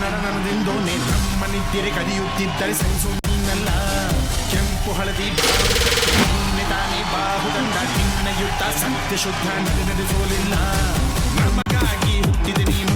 ನಡನದಿಂದು ನೇತ್ರಮ್ಮನಿದ್ದರೆ ಕಲಿಯುತ್ತಿದ್ದರೆ sense ನೀನಲ್ಲ ಕೆಂಪು ಹಳದಿ ತಾನೇ ಬಾಹುದಂಡ ನಿನ್ನಯುತ್ತ ಸತ್ಯ ಶುದ್ಧ ನಡೆ ಸೋಲಿಲ್ಲ ನಮಗಾಗಿ ಹುಟ್ಟಿದೆ ನೀನು.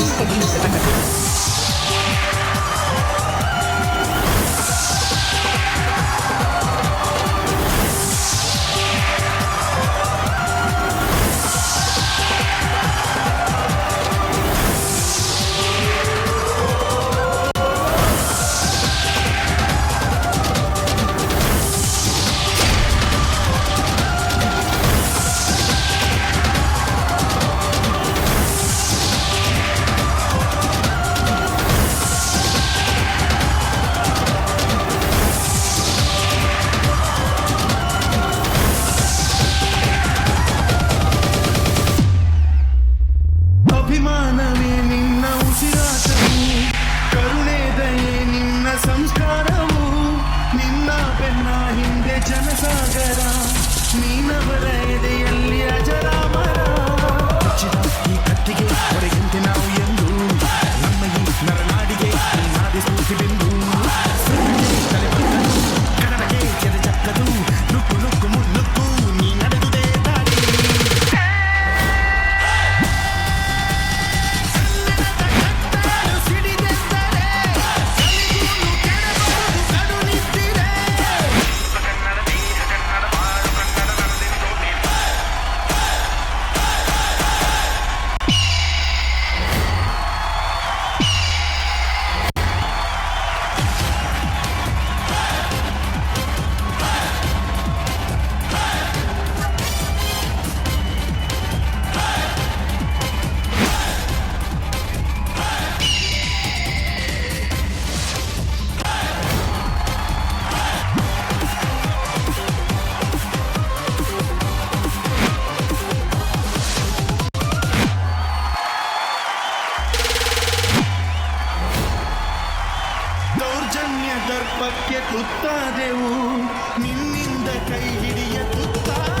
ಸಂದರ್ಭಕ್ಕೆ ತುತ್ತಾದೆವು. ನಿನ್ನಿಂದ ಕೈ ಹಿಡಿಯ ತುತ್ತಾದ